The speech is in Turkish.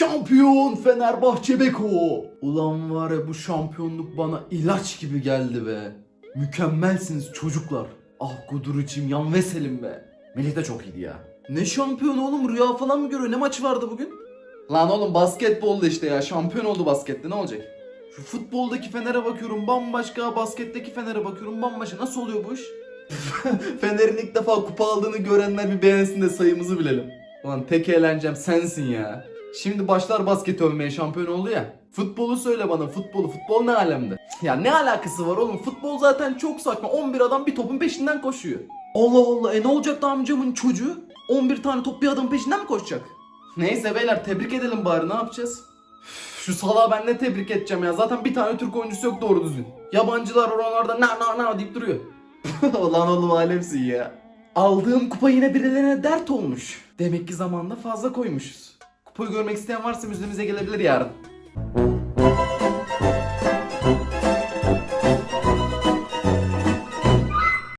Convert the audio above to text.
Şampiyon Fenerbahçe Beko. Ulan var ya bu şampiyonluk bana ilaç gibi geldi be. Mükemmelsiniz çocuklar. Ah Guduruç'im yan veselim be. Melih de çok iyiydi ya. Ne şampiyon oğlum rüya falan mı görüyor? Ne maç vardı bugün? Lan oğlum basketbolda işte ya. Şampiyon oldu baskette ne olacak? Şu futboldaki Fener'e bakıyorum bambaşka, basketteki Fener'e bakıyorum bambaşka. Nasıl oluyor bu iş? Fener'in ilk defa kupa aldığını görenler bir beğensin de sayımızı bilelim. Ulan tek eğlencem sensin ya. Şimdi başlar basket övmeye şampiyon oldu ya. Futbolu söyle bana futbolu. Futbol ne alemde? Ya ne alakası var oğlum? Futbol zaten çok saçma. 11 adam bir topun peşinden koşuyor. Allah Allah e ne olacak da amcamın çocuğu? 11 tane top bir adamın peşinden mi koşacak? Neyse beyler tebrik edelim bari ne yapacağız? Şu salağı ben ne tebrik edeceğim ya. Zaten bir tane Türk oyuncusu yok doğru düzgün. Yabancılar oralarda na na na deyip duruyor. Lan oğlum alemsin ya. Aldığım kupa yine birilerine dert olmuş. Demek ki zamanında fazla koymuşuz. Kupayı görmek isteyen varsa müzemize gelebilir yarın.